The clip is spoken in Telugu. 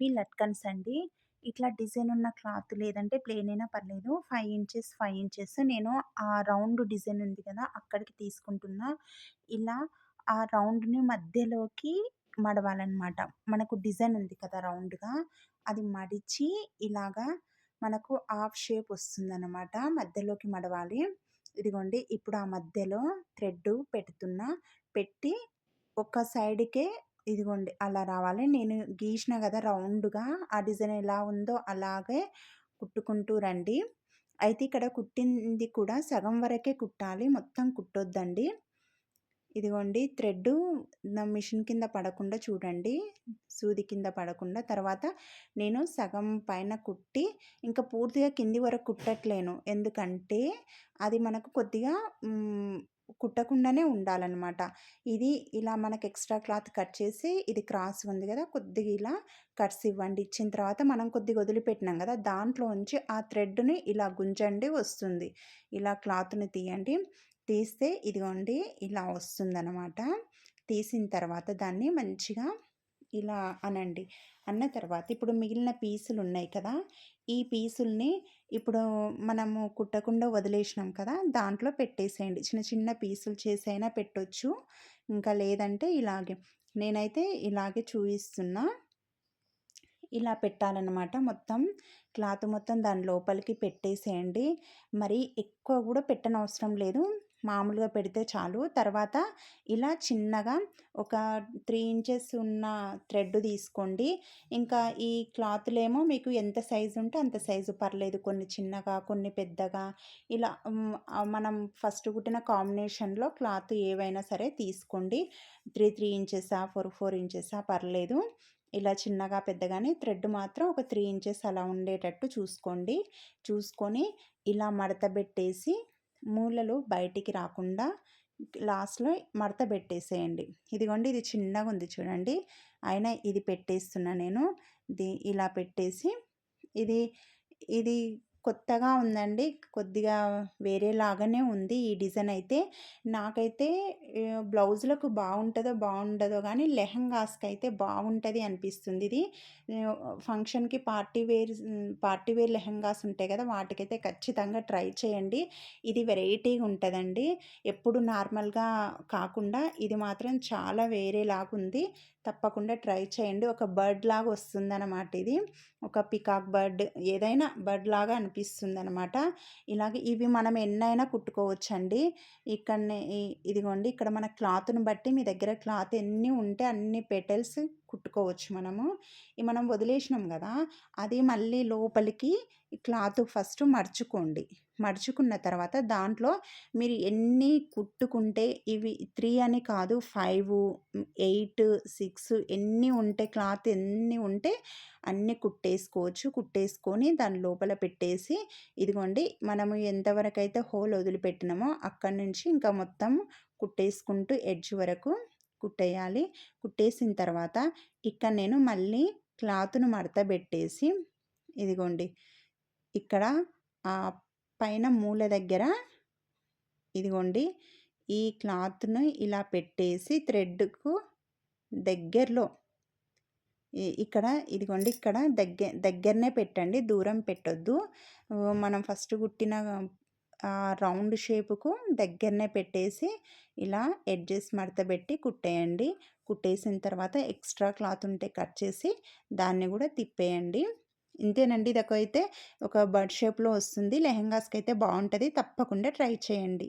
చెప్పి లట్కన్స్ అండి. ఇట్లా డిజైన్ ఉన్న క్లాత్ లేదంటే ప్లేన్ అయినా పర్లేదు. ఫైవ్ ఇంచెస్, ఫైవ్ ఇంచెస్ నేను ఆ రౌండ్ డిజైన్ ఉంది కదా! అక్కడికి తీసుకుంటున్నా. ఇలా ఆ రౌండ్‌ని మధ్యలోకి మడవాలనమాట. మనకు డిజైన్ ఉంది కదా రౌండ్‌గా అది మడిచి ఇలాగా మనకు హాఫ్ షేప్ వస్తుందనమాట. మధ్యలోకి మడవాలి. ఇదిగోండి ఇప్పుడు ఆ మధ్యలో థ్రెడ్ పెడుతున్నా. పెట్టి ఒక సైడ్‌కే ఇదిగోండి అలా రావాలి. నేను గీసిన కదా రౌండ్‌గా ఆ డిజైన్ ఎలా ఉందో అలాగే కుట్టుకుంటూ రండి. అయితే ఇక్కడ కుట్టింది కూడా సగం వరకే కుట్టాలి. మొత్తం కుట్టొద్దండి. ఇదిగోండి థ్రెడ్ మిషన్ కింద పడకుండా చూడండి. సూది కింద పడకుండా. తర్వాత నేను సగం పైన కుట్టి ఇంకా పూర్తిగా కింది వరకు కుట్టట్లేను. ఎందుకంటే అది మనకు కొద్దిగా కుట్టకుండానే ఉండాలన్నమాట ఇది ఇలా మనకు ఎక్స్ట్రా క్లాత్ కట్ చేసి ఇది క్రాస్ ఉంది కదా! కొద్దిగా ఇలా కట్స్ ఇవ్వండి. ఇచ్చిన తర్వాత మనం కొద్దిగా వదిలిపెట్టినాం కదా! దాంట్లోంచి ఆ థ్రెడ్‌ని ఇలా గుంజండి వస్తుంది. ఇలా క్లాత్‌ని తీయండి. తీస్తే ఇదిగోండి ఇలా వస్తుందనమాట. తీసిన తర్వాత దాన్ని మంచిగా ఇలా అనండి. అన్న తర్వాత ఇప్పుడు మిగిలిన పీసులు ఉన్నాయి కదా! ఈ పీసుల్ని ఇప్పుడు మనము కుట్టకుండా వదిలేసినాం కదా! దాంట్లో పెట్టేసేయండి. చిన్న చిన్న పీసులు చేసైనా పెట్టొచ్చు. ఇంకా లేదంటే ఇలాగే. నేనైతే ఇలాగే చూపిస్తున్నా ఇలా పెట్టాలన్నమాట. మొత్తం క్లాత్ మొత్తం దాని లోపలికి పెట్టేసేయండి. మరి ఎక్కువ కూడా పెట్టనవసరం లేదు. మామూలుగా పెడితే చాలు. తర్వాత ఇలా చిన్నగా ఒక త్రీ ఇంచెస్ ఉన్న థ్రెడ్ తీసుకోండి. ఇంకా ఈ క్లాత్‌లేమో మీకు ఎంత సైజు ఉంటే అంత సైజు పర్లేదు. కొన్ని చిన్నగా, కొన్ని పెద్దగా ఇలా మనం ఫస్ట్ కుట్టిన కాంబినేషన్‌లో క్లాత్ ఏవైనా సరే తీసుకోండి. 3, 3 ఇంచెసా, 4, 4 ఇంచెసా పర్లేదు. ఇలా చిన్నగా, పెద్దగానే థ్రెడ్ మాత్రం ఒక త్రీ ఇంచెస్ అలా ఉండేటట్టు చూసుకోండి. చూసుకొని ఇలా మడత పెట్టేసి మూలలు బయటికి రాకుండా లాస్ట్‌లో మడత పెట్టేసేయండి. ఇదిగోండి ఇది చిన్నగా ఉంది చూడండి. అయినా ఇది పెట్టేస్తున్నా నేను. ఇది ఇలా పెట్టేసి ఇది ఇది కొత్తగా ఉందండి. కొద్దిగా వేరేలాగానే ఉంది ఈ డిజైన్ అయితే. నాకైతే బ్లౌజులకు బాగుంటుందో బాగుండదో కానీ లెహంగాస్కి అయితే బాగుంటుంది అనిపిస్తుంది ఇది. ఫంక్షన్‌కి party wear party wear lehengas ఉంటాయి కదా! వాటికైతే ఖచ్చితంగా ట్రై చేయండి. ఇది వెరైటీగా ఉంటుందండి ఎప్పుడు నార్మల్‌గా కాకుండా ఇది మాత్రం చాలా వేరేలాగుంది. తప్పకుండా ట్రై చేయండి. ఒక బర్డ్ లాగా వస్తుందనమాట ఇది. ఒక పికాక్ బర్డ్ ఏదైనా బర్డ్ లాగా అనిపి అనిపిస్తుందనమాట. ఇలాగే ఇవి మనం ఎన్నైనా కుట్టుకోవచ్చండి. ఇక్కడనే ఇదిగోండి ఇక్కడ మన క్లాత్‌ని బట్టి మీ దగ్గర క్లాత్ ఎన్ని ఉంటే అన్ని పెటల్స్ కుట్టుకోవచ్చు మనము. ఈ మనం వదిలేసినాం కదా అది మళ్ళీ లోపలికి క్లాత్ ఫస్ట్ మడుచుకోండి. మడుచుకున్న తర్వాత దాంట్లో మీరు ఎన్ని కుట్టుకుంటే ఇవి త్రీ అని కాదు 5, 8, 6 ఎన్ని ఉంటే క్లాత్ ఎన్ని ఉంటే అన్ని కుట్టేసుకోవచ్చు. కుట్టేసుకొని దాని లోపల పెట్టేసి ఇదిగోండి మనము ఎంతవరకైతే హోల్ వదిలిపెట్టినామో అక్కడి నుంచి ఇంకా మొత్తం కుట్టేసుకుంటూ ఎడ్జ్ వరకు కుట్టేయాలి. కుట్టేసిన తర్వాత ఇక్కడ నేను మళ్ళీ క్లాత్‌ను మడతబెట్టేసి ఇదిగోండి ఇక్కడ ఆ పైన మూల దగ్గర ఇదిగోండి ఈ క్లాత్‌ని ఇలా పెట్టేసి థ్రెడ్‌కు దగ్గరలో ఇక్కడ ఇదిగోండి ఇక్కడ దగ్గ దగ్గరనే పెట్టండి. దూరం పెట్టొద్దు. మనం ఫస్ట్ కుట్టిన రౌండ్ షేపుకు దగ్గరనే పెట్టేసి ఇలా ఎడ్జెస్ మడతబెట్టి కుట్టేయండి. కుట్టేసిన తర్వాత ఎక్స్ట్రా క్లాత్ ఉంటే కట్ చేసి దాన్ని కూడా తిప్పేయండి. ఇంతేనండి. ఇదొక అయితే ఒక బర్డ్ షేప్‌లో వస్తుంది. లెహెంగాస్‌కైతే బాగుంటుంది తప్పకుండా ట్రై చేయండి.